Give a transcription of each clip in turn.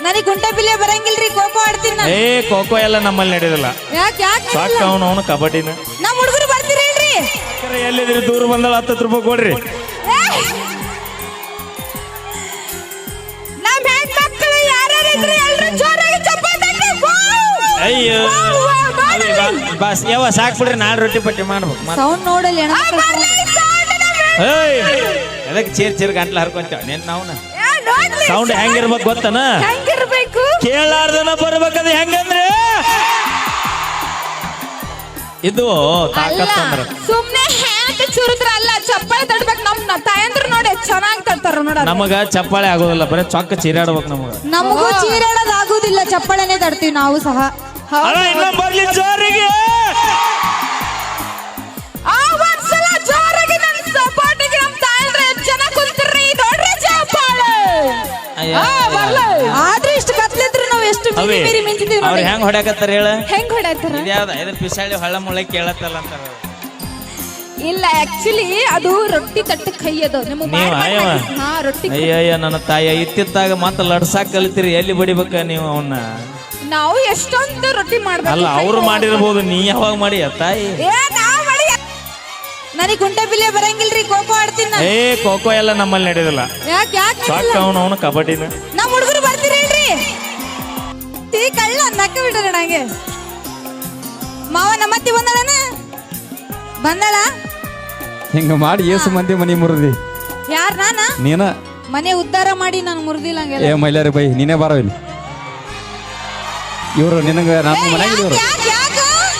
ನನಗೆ ಗುಂಟೆ ಬಿಲ್ಲೆ ಬರಂಗಿಲ್ರಿ ಖೋಖೋ ಆಡ್ತೀನಿ ನಾನು. ಏ ಖೋಖೋ ಎಲ್ಲ ನಮ್ಮಲ್ಲಿ ನಡೆಯೋದಿಲ್ಲ ಯಾಕೆ ಯಾಕೆ ಸಾಕ್ ಅವನು ಅವನು ಕಬಡ್ಡಿನ. ನಮ್ಮ ಹುಡುಗರು ಬರ್ತೀರೇನ್ರಿ ಅಕ್ಕರೆ ಎಲ್ಲಿದ್ರಿ? ದೂರ ಬಂದಳ ಹತ್ತತ್ತು ರೂಪಾಯಿ ಕೊಡ್ರಿ. ನಮ್ಮ ಹೆಣ್ಮಕ್ಳು ಯಾರ್ಯಾರು ಇದ್ರೆ ಎಲ್ಲರೂ ಜೋರಾಗಿ ಚಪ್ಪಾಳೆ. ಅಯ್ಯೋ! ಅವಿ ಬಾ- ಬಾಸ್ ಯಾವ ಸಾಕ್ ಬಿಡ್ರಿ ನಾಳೆ ರೊಟ್ಟಿ ಪಟ್ಟಿ ಮಾಡ್ಬೇಕು. ಮತ್ತ್- ಸೌಂಡ್ ನೋಡಲ್ಲ ಏಯ್! ಅದಕ್ಕೆ ಚೇರ್ ಚೇರ್ ಗಂಟ್ಲ ಹರ್ಕೊಂತೇವ? ನೆನ್ ನಾವ್ನ ಏ, ಸೌಂಡ್ ಹೆಂಗಿರ್ಬೇಕು ಗೊತ್ತನ? ಹೆಂಗಿರ್ಬೇಕು ಕೇಳಾರ್ದನ ಬರ್ಬೇಕದ ಹೆಂಗಂದ್ರೆ? ಇದು ಅಲ್ಲ ತಾಕತ್ ಅಂದ್ರ. ಸುಮ್ನೆ ಚುರುದ್ರಲ್ಲ ಚುರುದ್ರ ಅಲ್ಲ ಚಪ್ಪಾಳೆ ತಡ್ಬೇಕು ನಮ್ ತಾಯಂದ್ರ ನೋಡಿ ಚೆನ್ನಾಗಿ ತಡ್ತಾರ ನೋಡ ನಮಗ ಚಪ್ಪಾಳೆ ಆಗೋದಿಲ್ಲ ಬರೀ ಚೊಕ್ಕ ಚೀರಾಡ್ಬೇಕು ನಮಗ. ನಮಗೂ ಚೀರಾಡೋದ್ ಆಗುದಿಲ್ಲ ಚಪ್ಪಾಳೆನೆ ತಡ್ತೀವಿ ನಾವು ಸಹ. ಅಣ್ಣ ಇನ್ನ ಬರ್ಲಿ ಜೋರಿಗೆ. ಆ ಒಂದ್ಸಲ ಜೋರಾಗಿ ನನ್ನ ಸಪಾಟಿಗೆ ನಮ್ ತಾಯಂದ್ರ ಎಷ್ಟ್ ಜನ ಕುಂತಿರ್ರಿ ನೋಡ್ರಿ ಚಪ್ಪಾಳೆ. ಅಯ್ಯ. ಆ, ಎಷ್ಟು ಅವ್ರು ಅವೇ ಮಿರಿ ಮಿಂಚಿದೀವಿ ಅವ್ರ ನೋಡಿ ಹೆಂಗ್ ಹೊಡ್ಯಾಕತ್ತಾರ ಹೇಳ? ಹೆಂಗ್ ಹೊಡ್ಯಾತಾರ ಇದ್ಯಾವ್ದ? ಪಿಸಾಳಿ ಹಳ್ಳ ಮುಳ್ಳ ಕೇಳತ್ತಲ್ಲ ಅಂತಾರ ಇಲ್ಲ ಆಕ್ಚುಲಿ ಅದು ರೊಟ್ಟಿ ತಟ್ಟ ಕೈ ಅದು. ನಿಮ್ಮ ನೀವ್ ಅಯ್ಯವ? ಹಾ ರೊಟ್ಟಿ ಅಯ್ಯಯ್ಯ ನನ್ನ ತಾಯ ಇತ್ತಿತ್ತಾಗ ಮತ್ತೆ ಲಡ್ಸಾಕ್ ಕಲಿತೀರಿ ಎಲ್ಲಿ ಬಡಿಬೇಕ ನೀವು ಅವನ್ನ ನಾವು ಎಷ್ಟೊಂದು ರೊಟ್ಟಿ ಮಾಡ್ಬೇಕು ಅಲ್ಲ ಅವ್ರು ಮಾಡಿರ್ಬೋದು ನೀ ಯಾವಾಗ ಮಾಡಿ ತಾಯಿ? ಏ ನಾವ್ ಮಾಡಿ ನನಗೆ ಗುಂಟೆ ಬಿಲ್ಲೆ ಬರಂಗಿಲ್ರಿ ಕೋಕೋ ಆಡ್ತೀನಿ ನಾನು. ಏ ಕೋಕೋ ಎಲ್ಲ ನಮ್ಮಲ್ಲಿ ನಡೆಯೋದಿಲ್ಲ ಯಾಕೆ ಯಾಕೆ ಸಾಕ ಅವನು ಅವನು ಕಬಡ್ಡಿನ ನಮ್ಮ ಕಳ್ಳ ನಕ್ಕ ಬಿಟ್ಟಾರ ನಂಗೆ ಮಾವ ನಮ್ಮತ್ತಿ ಬಂದಳನ ಬಂದಳ? ಹಿಂಗ ಮಾಡಿ ಏಸು ಮಂದಿ ಮನಿ ಮುರಿದಿ. ಯಾರ್ ನಾನ? ನೀನ? ಮನೆ ಉದ್ಧಾರ ಮಾಡಿ ನಾನು ಮುರಿದಿಲ್ಲ ಹಂಗೆಲ್ಲ. ಏ ಮೈಲಾರಿ ಬೈ ನೀನೇ ಬಾರೋ ಇಲ್ಲಿ. ಇವರು ನಿನಗ ನಮ್ಮ ಮನೆಗೆ ಇವರು ಯಾಕ್- ಯಾಕ್- ಯಾಕ್?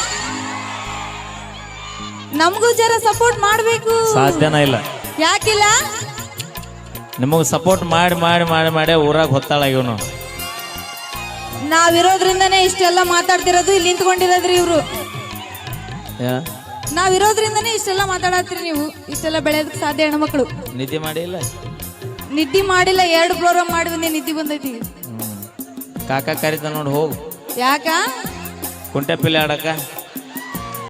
ನಮಗೂ ಜರ ಸಪೋರ್ಟ್ ಮಾಡ್ಬೇಕು. ಸಾಧ್ಯನ ಇಲ್ಲ. ಯಾಕಿಲ್ಲ? ನಿಮಗೆ ಸಪೋರ್ಟ್ ಮಾಡಿ ಮಾಡಿ ಮಾಡಿ ಮಾಡಿ ಊರಾಗ ಹೊತ್ತಾಳ ನಾವು ನಾವಿರೋದ್ರಿಂದನೇ ಇಷ್ಟೆಲ್ಲ ಮಾತಾಡ್ತಿರೋದು ಇಲ್ಲಿ ನಿಂತ್ಕೊಂಡಿರೋದ್ರಿ ಇವ್ರು. ನಾವಿರೋದ್ರಿಂದನೇ ಇಷ್ಟೆಲ್ಲ ಮಾತಾಡತ್ರಿ ನೀವು. ಇಷ್ಟೆಲ್ಲ ಬೆಳೆಯೋದಕ್ಕೆ ಸಾಧ್ಯ ಹೆಣ್ಮಕ್ಳು ನಿದ್ದೆ ಮಾಡಿಲ್ಲ? ನಿದ್ದೆ ಮಾಡಿಲ್ಲ ಎರಡು ಪ್ರೋಗ್ರಾಮ್ ಮಾಡಿದ್ರೆ ನಿದ್ದೆ ಬಂದೈತಿ. ಕಾಕ ಕರಿತ ನೋಡಿ ಹೋಗು. ಯಾಕ? ಕುಂಟೆ ಪಿಲ್ಲೆ ಆಡಕ